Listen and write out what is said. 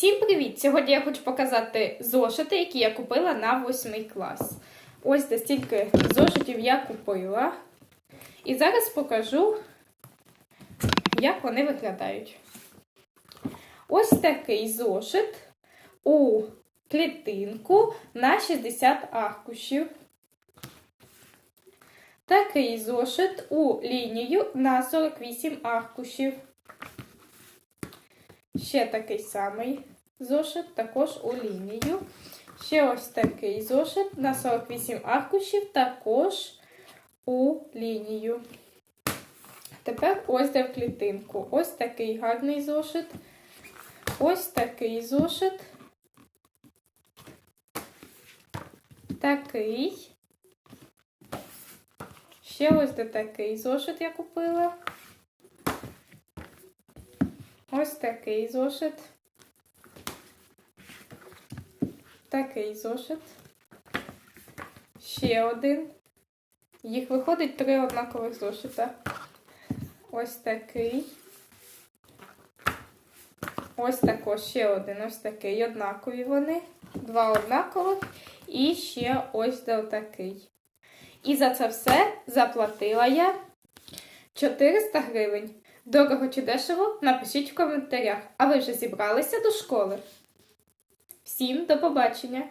Всім привіт! Сьогодні я хочу показати зошити, які я купила на 8 клас. Ось де стільки зошитів я купила. І зараз покажу, як вони виглядають. Ось такий зошит у клітинку на 60 аркушів. Такий зошит у лінію на 48 аркушів. Ще такий самий зошит, також у лінію. Ще ось такий зошит на 48 аркушів, також у лінію. Тепер ось де в клітинку. Ось такий гарний зошит. Ось такий зошит. Такий. Ще ось де такий зошит я купила. Ось такий зошит. Такий зошит. Ще один. Їх виходить три однакових зошита. Ось такий. Ось також ще один. Ось такий. Однакові вони. Два однакових. І ще ось де такий. І за це все заплатила я 400 гривень. Дорого чи дешево? Напишіть в коментарях. А ви вже зібралися до школи? Всім до побачення!